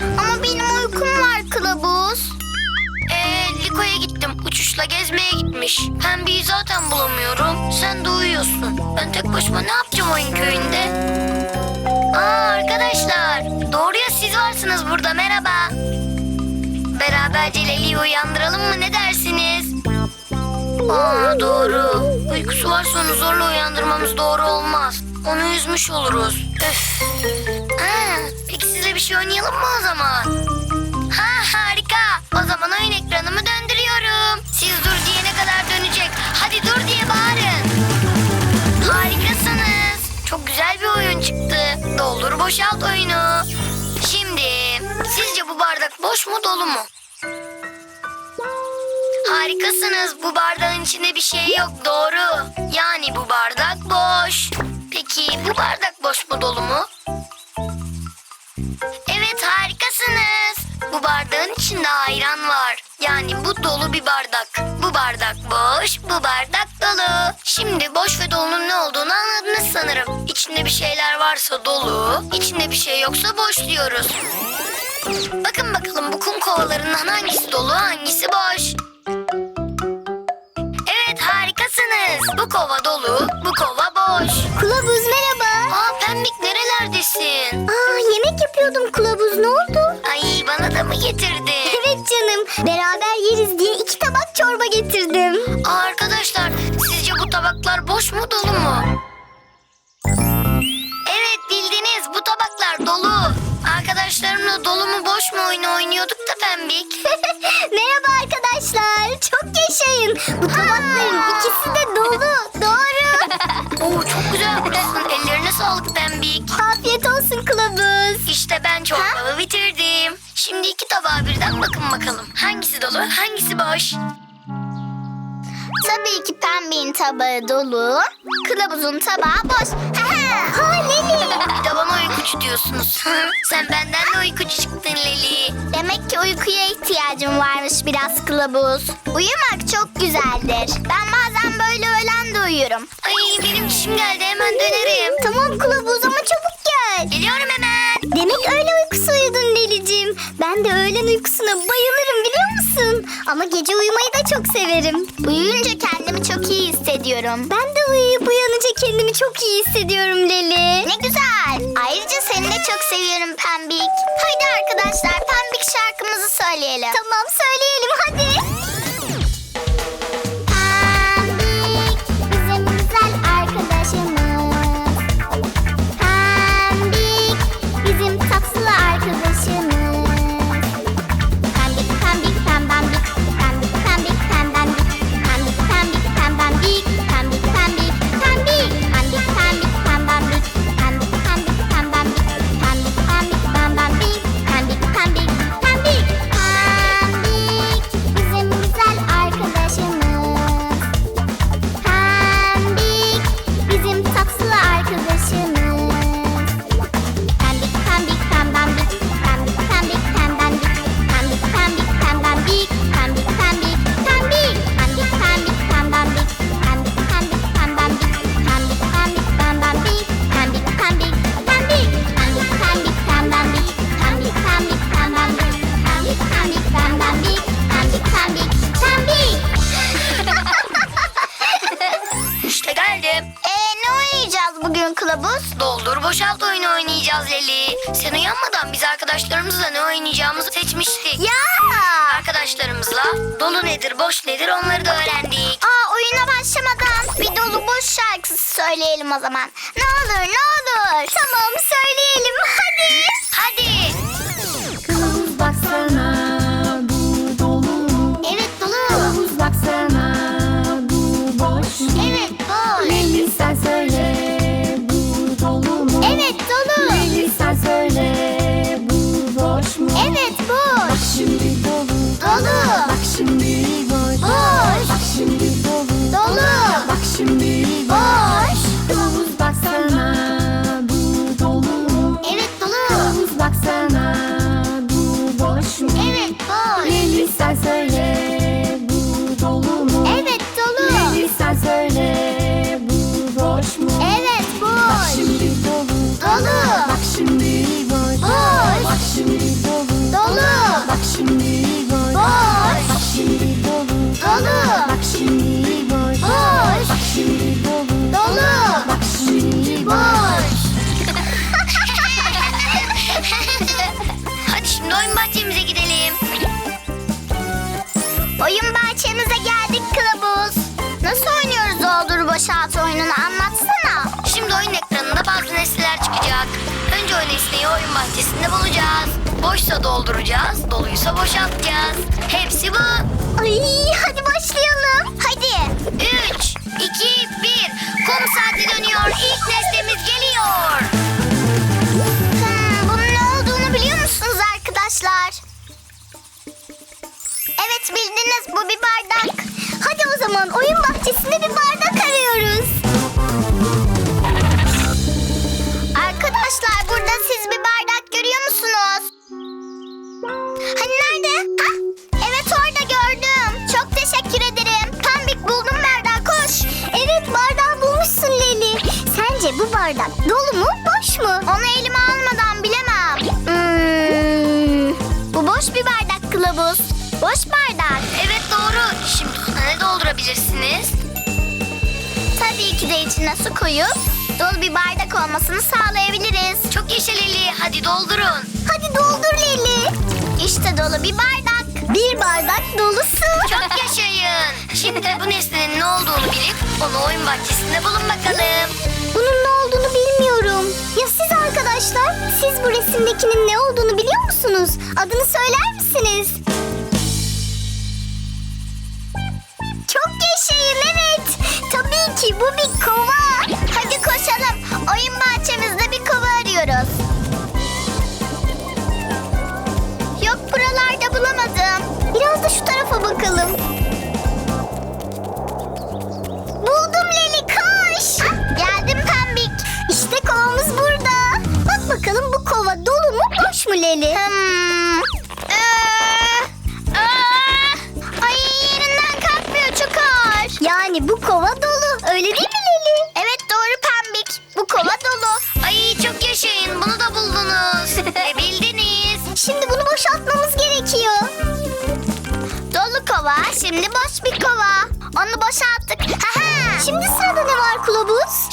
uyan. Ama benim uykum var kılavuz. Ee, Liko'ya gittim. Uçuşla gezmeye gitmiş. Pembeyi zaten bulamıyorum. Sen de uyuyorsun. Ben tek başıma ne yapacağım oyun köyünde? Aa arkadaşlar. Doğru ya siz varsınız burada. Merhaba. Beraberce Leli'yi uyandıralım mı? Ne dersiniz? Aa doğru. Uykusu varsa onu zorla uyandırmamız doğru olmaz. Onu üzmüş oluruz. Öf. Bir şey oynayalım mı o zaman? Ha harika. O zaman oyun ekranımı döndürüyorum. Siz dur diyene kadar dönecek. Hadi dur diye bağırın. Harikasınız. Çok güzel bir oyun çıktı. Doldur boşalt oyunu. Şimdi sizce bu bardak boş mu dolu mu? Harikasınız. Bu bardağın içinde bir şey yok. Doğru. Yani bu bardak boş. Peki bu bardak boş mu dolu mu? İçinde ayran var. Yani bu dolu bir bardak. Bu bardak boş, bu bardak dolu. Şimdi boş ve dolunun ne olduğunu anladınız sanırım. İçinde bir şeyler varsa dolu, içinde bir şey yoksa boş diyoruz. Bakın bakalım bu kum kovalarından hangisi dolu, hangisi boş? Evet harikasınız. Bu kova dolu, bu kova boş. Kılavuz merhaba. Aa Pembik nerelerdesin? Aa yemek yapıyordum kılavuz Beraber yeriz diye iki tabak çorba getirdim. Arkadaşlar sizce bu tabaklar boş mu dolu mu? Evet bildiniz bu tabaklar dolu. Arkadaşlarımla dolu mu boş mu oyunu oynuyorduk da pembik. Merhaba arkadaşlar. Çok yaşayın. Bu tabakların ikisi de İşte ben çorbamı bitirdim. Şimdi iki tabağa birden bakın bakalım. Hangisi dolu hangisi boş? Tabii ki pembenin tabağı dolu. Kılavuzun tabağı boş. ha Leli. Bir de bana uykucu diyorsunuz. Sen benden de uykucu çıktın Leli. Demek ki uykuya ihtiyacım varmış biraz kılavuz. Uyumak çok güzeldir. Ben bazen böyle de uyuyorum. Ay benim dişim geldi hemen dönerim. Tamam kılavuz ama çabuk gel. Geliyorum hemen. Demek öğle uykusu uyudun Lelicim. Ben de öğlen uykusuna bayılırım biliyor musun? Ama gece uyumayı da çok severim. Uyuyunca kendimi çok iyi hissediyorum. Ben de uyuyup uyanınca kendimi çok iyi hissediyorum Leli. Ne güzel. Ayrıca seni de çok seviyorum Pembik. Haydi arkadaşlar Pembik şarkımızı söyleyelim. Tamam söyleyelim hadi. Arkadaşlarımızla ne oynayacağımızı seçmiştik. Ya! Arkadaşlarımızla dolu nedir boş nedir onları da öğrendik. Aa oyuna başlamadan bir dolu boş şarkısı söyleyelim o zaman. Ne olur ne olur. Tamam söyleyelim hadi. Hadi. Boş. Kılavuz baksana bu dolu mu? Evet dolu. Kılavuz baksana bu boş mu? Evet boş. Leli sen söyle bu dolu mu? Evet dolu. Leli sen söyle bu boş mu? Evet boş. Bak şimdi dolu. Dolu. Bak şimdi boş. Boş. Bak şimdi dolu. Dolu. Bak şimdi boş. Boş. Bak şimdi dolu. Dolu. Bak şimdi boş. Boş. Bak şimdi dolu. Bak şimdi boş. Hadi şimdi oyun bahçemize gidelim. Oyun bahçemize geldik kılavuz. Nasıl oynuyoruz doldur boşalt oyununu anlatsana. Şimdi oyun ekranında bazı nesneler çıkacak. Önce o nesneyi oyun bahçesinde bulacağız. Boşsa dolduracağız, doluysa boşaltacağız. Hepsi bu. Ay hadi başlayalım. Hadi. 3, 2, 1. Kum saati dönüyor. İlk nesnemiz geliyor. Hmm, bunun ne olduğunu biliyor musunuz arkadaşlar? Evet bildiniz bu bir bardak. Hadi o zaman oyun bahçesinde bir bardak arıyoruz. Bardak dolu mu boş mu? Onu elime almadan bilemem. Hmm, bu boş bir bardak kılavuz. Boş bardak. Evet doğru. Şimdi ne doldurabilirsiniz? Tabii ki de içine su koyup dolu bir bardak olmasını sağlayabiliriz. Çok yaşa Leli. Hadi doldurun. Hadi doldur Leli. İşte dolu bir bardak. Bir bardak dolusu. Çok yaşayın. Şimdi bu nesnenin ne olduğunu bilip onu oyun bahçesinde bulun bakalım. Bunun ne olduğunu bilmiyorum. Ya siz arkadaşlar? Siz bu resimdekinin ne olduğunu biliyor musunuz? Adını söyler misiniz? Çok yaşayın evet. Tabii ki bu bir kova. Hadi koşalım. Oyun bahçemizde bir kova arıyoruz. Yok buralarda bulamadım. Biraz da şu tarafa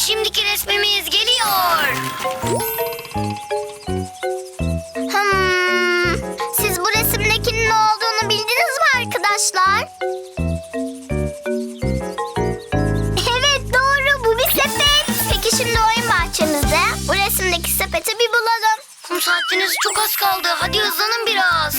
Şimdiki resmimiz geliyor. Hmm, siz bu resimdekinin ne olduğunu bildiniz mi arkadaşlar? Evet doğru bu bir sepet. Peki şimdi oyun bahçemizde bu resimdeki sepeti bir bulalım. Kum saatiniz çok az kaldı. Hadi hızlanın biraz.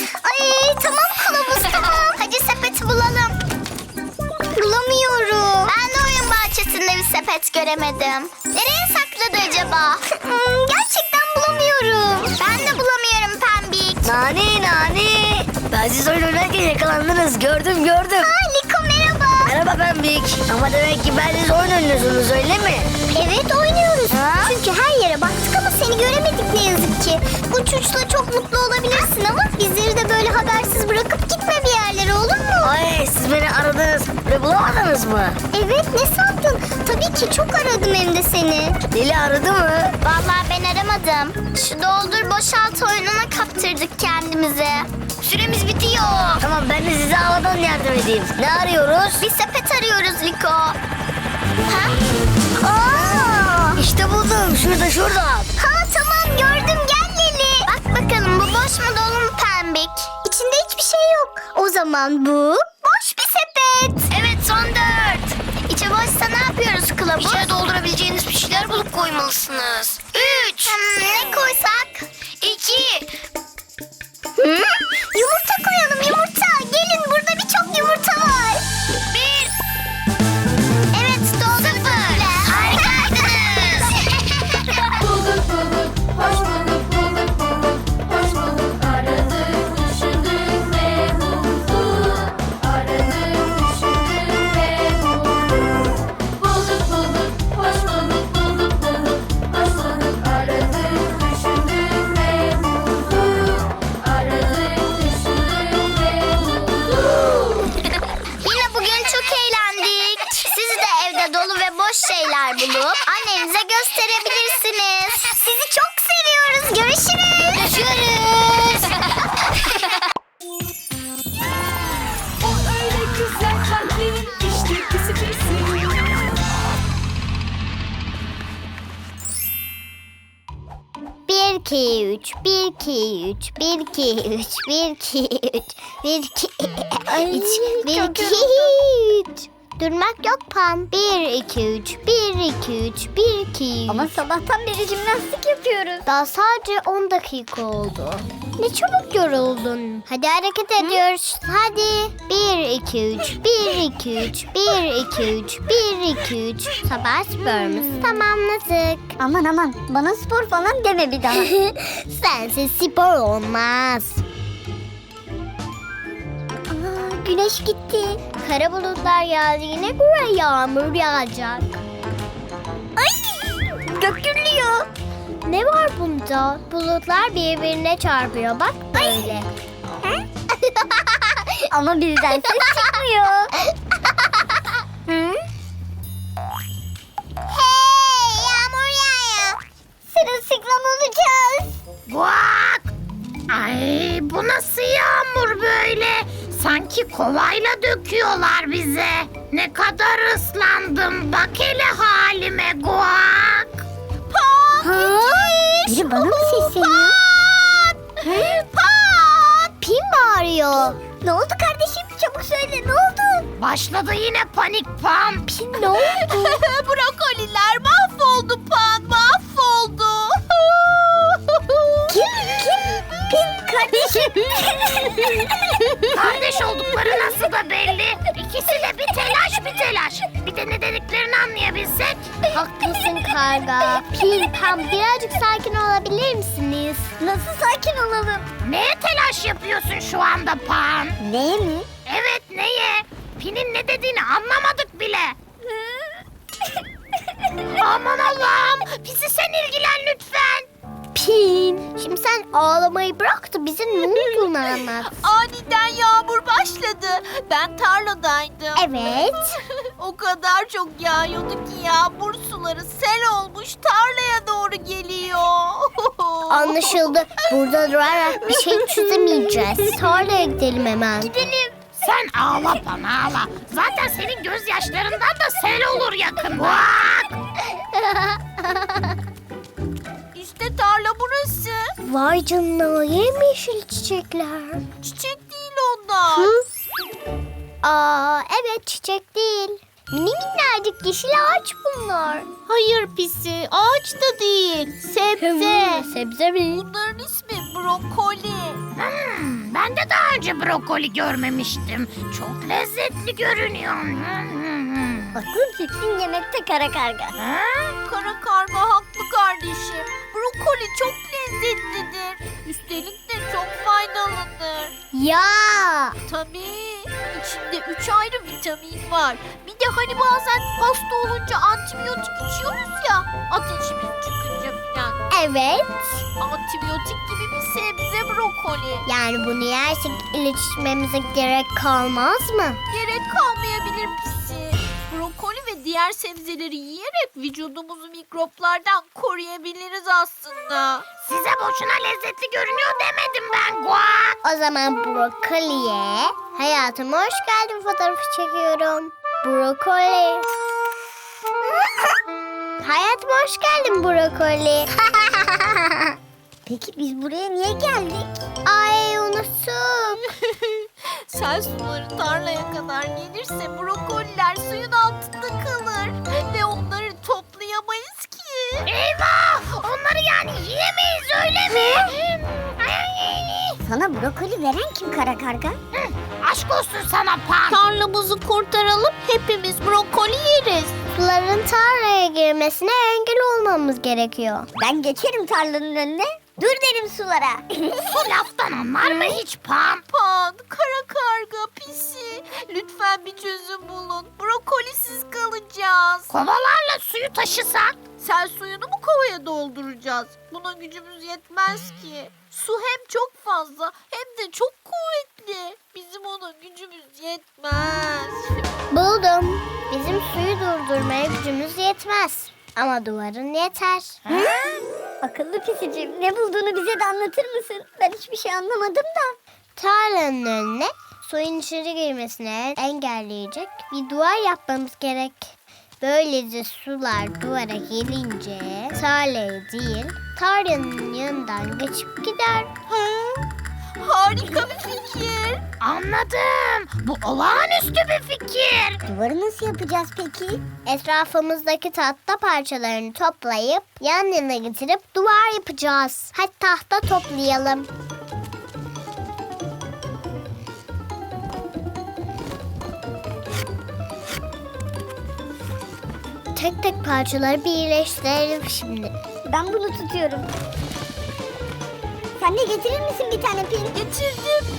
Siz oynarken yakalandınız. Gördüm gördüm. Aa Liko merhaba. Merhaba Pembik. Ama demek ki ben siz oyun oynuyorsunuz öyle mi? Evet oynuyoruz. Ha? Çünkü her yere baktık ama seni göremedik ne yazık ki. Uç uçla çok mutlu olabilirsin ama bizleri de böyle habersiz bırakıp gitme bir yerlere olur mu? Ay siz beni aradınız ve bulamadınız mı? Evet ne sandın? Tabii ki çok aradım hem de seni. Lili aradı mı? Vallahi ben aramadım. Şu doldur boşalt oyununa kaptırdık kendimizi. Süremiz. Tamam ben de size havadan yardım edeyim. Ne arıyoruz? Bir sepet arıyoruz Liko. Ha? Aa! İşte buldum. Şurada şurada. Ha tamam gördüm gel Leli. Bak bakalım bu boş mu dolu mu pembik? İçinde hiçbir şey yok. O zaman bu boş bir sepet. Evet son dört. İçi boşsa ne yapıyoruz kılavuz? İçine doldurabileceğiniz bir şeyler bulup koymalısınız. Üç, Hmm, ne koysak? iki, Hı? Yumurta koyalım yumurta. Gelin evde dolu ve boş şeyler bulup annenize gösterebilirsiniz. Sizi çok seviyoruz. Görüşürüz. Görüşürüz. O öyle güzel kalplerin işte pisi pisi. Bir 2 3 1 2 3 1 2 3 1 2 3 1 2 3 1 2 3 Durmak yok Pam. 1 2 3 1 2 3 1 2 3 Ama sabahtan beri jimnastik yapıyoruz. Daha sadece 10 dakika oldu. Ne çabuk yoruldun. Hadi hareket ediyoruz. Hadi. 1 2 3 1 2 3 1 2 3 1 2 3 Sabah sporumuzu tamamladık. Aman aman bana spor falan deme bir daha. Sensiz spor olmaz. Güneş gitti. Kara bulutlar geldiğine göre yağmur yağacak. Ay! Gök gürlüyor. Ne var bunda? Bulutlar birbirine çarpıyor bak böyle. Ama bizden ses çıkmıyor. Hı? Hey yağmur yağıyor. Sırılsıklam olacağız. Guak! Ay bu nasıl yağmur böyle? Sanki kovayla döküyorlar bize. Ne kadar ıslandım. Bak hele halime Guak. Biri bana mı sesleniyor? Pat! Pin bağırıyor. Ne oldu kardeşim? Çabuk söyle ne oldu? Başladı yine panik pam. Pin ne oldu? Brokoliler mahvoldu pan mahvoldu. Kardeşim. Kardeş oldukları nasıl da belli. İkisi de bir telaş bir telaş. Bir de ne dediklerini anlayabilsek. Haklısın karga. Pin, Pam birazcık sakin olabilir misiniz? Nasıl sakin olalım? Neye telaş yapıyorsun şu anda pan? Ne mi? Evet neye? Pin'in ne dediğini anlamadık bile. Aman Allah'ım. Pisi sen ilgilen lütfen. Pin. Şimdi sen ağlamayı bırak bize ne olduğunu anlat. Aniden yağmur başladı. Ben tarladaydım. Evet. o kadar çok yağıyordu ki yağmur suları sel olmuş tarlaya doğru geliyor. Anlaşıldı. Burada durarak bir şey çözemeyeceğiz. Tarlaya gidelim hemen. Gidelim. Sen ağla pan ağla. Zaten senin gözyaşlarından da sel olur yakında. Bak! Vay canına yemyeşil çiçekler. Çiçek değil onlar. Hı? Aa evet çiçek değil. Mini minnacık yeşil ağaç bunlar. Hayır pisi ağaç da değil. Sebze. Sebze mi? Bunların ismi brokoli. Hmm, ben de daha önce brokoli görmemiştim. Çok lezzetli görünüyor. Hmm, hmm, hmm. Akıl fikrin yemekte kara karga. Ha? Kara karga haklı kardeşim. Brokoli çok lezzetlidir. Üstelik de çok faydalıdır. Ya Tabii. içinde üç ayrı vitamin var. Bir de hani bazen hasta olunca antibiyotik içiyoruz ya. Ateşimiz çıkınca falan. evet. Antibiyotik gibi bir sebze brokoli. Yani bunu yersek ilaç içmemize gerek kalmaz mı? Gerek kalmayabilir pisi. Brokoli ve diğer sebzeleri yiyerek vücudumuzu mikroplardan koruyabiliriz aslında. Size boşuna lezzetli görünüyor demedim ben guak. O zaman brokoliye hayatıma hoş geldin fotoğrafı çekiyorum. Brokoli. hayatıma hoş geldin brokoli. Peki biz buraya niye geldik? Sel suları tarlaya kadar gelirse brokoliler suyun altında kalır. Ve onları toplayamayız ki. Eyvah! Onları yani yiyemeyiz öyle mi? Sana brokoli veren kim kara karga? Hı, Aşk olsun sana pan. Tarlamızı kurtaralım hepimiz brokoli yeriz. Suların tarlaya girmesine engel olmamız gerekiyor. Ben geçerim tarlanın önüne. Dur derim sulara. Bu laftan anlar mı hiç pan? Pan, kara karga, pisi. Lütfen bir çözüm bulun. Brokolisiz kalacağız. Kovalarla suyu taşısak? Sel suyunu mu kovaya dolduracağız? Buna gücümüz yetmez ki. Su hem çok fazla hem de çok kuvvetli. Bizim ona gücümüz yetmez. Buldum. Bizim suyu durdurmaya gücümüz yetmez. Ama duvarın yeter. Akıllı pisicim ne bulduğunu bize de anlatır mısın? Ben hiçbir şey anlamadım da. Tarlanın önüne suyun içeri girmesine engelleyecek bir duvar yapmamız gerek. Böylece sular duvara gelince tarlaya değil Tarya'nın yanından geçip gider. Harika bir fikir. Anladım. Bu olağanüstü bir fikir. Duvarı nasıl yapacağız peki? Etrafımızdaki tahta parçalarını toplayıp yan yana getirip duvar yapacağız. Hadi tahta toplayalım. Tek tek parçaları birleştirelim şimdi. Ben bunu tutuyorum. De getirir misin bir tane pil? Getirdim.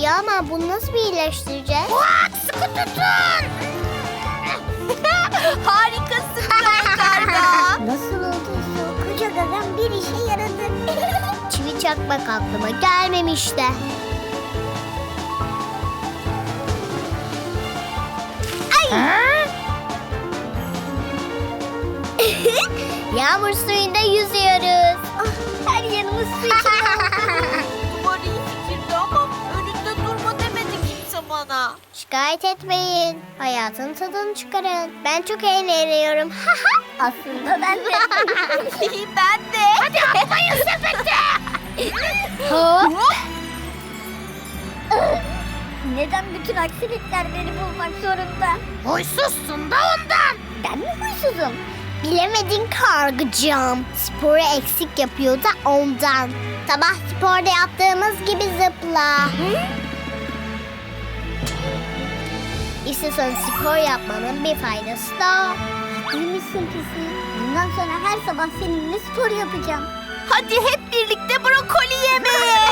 Ya ama bunu nasıl birleştireceğiz? Sıkı tutun. Harikasın Karga. Nasıl olduysa koca gagam bir işe yaradı. Çivi çakmak aklıma gelmemişti. Ha? Yağmur suyunda yüzüyoruz. Ah, her yanımız su içinde. Duvar iyi fikirdi ama önünde durma demedi kimse bana. Şikayet etmeyin. Hayatın tadını çıkarın. Ben çok eğleniyorum. Aslında ben de. ben de. Hadi Atmayın sepete. Neden bütün aksilikler beni bulmak zorunda? Huysuzsun da ondan. Ben mi huysuzum? Bilemedin kargıcığım. Sporu eksik yapıyor da ondan. Sabah sporda yaptığımız gibi zıpla. İstiyorsan spor yapmanın bir faydası da. Duymuşsun pisi. Bundan sonra her sabah seninle spor yapacağım. Hadi hep birlikte brokoli yemeye.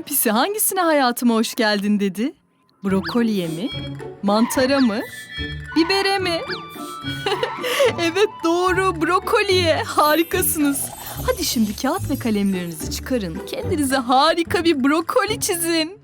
Bugün pisi hangisine hayatıma hoş geldin dedi? Brokoliye mi? Mantara mı? Bibere mi? evet doğru brokoliye. Harikasınız. Hadi şimdi kağıt ve kalemlerinizi çıkarın. Kendinize harika bir brokoli çizin.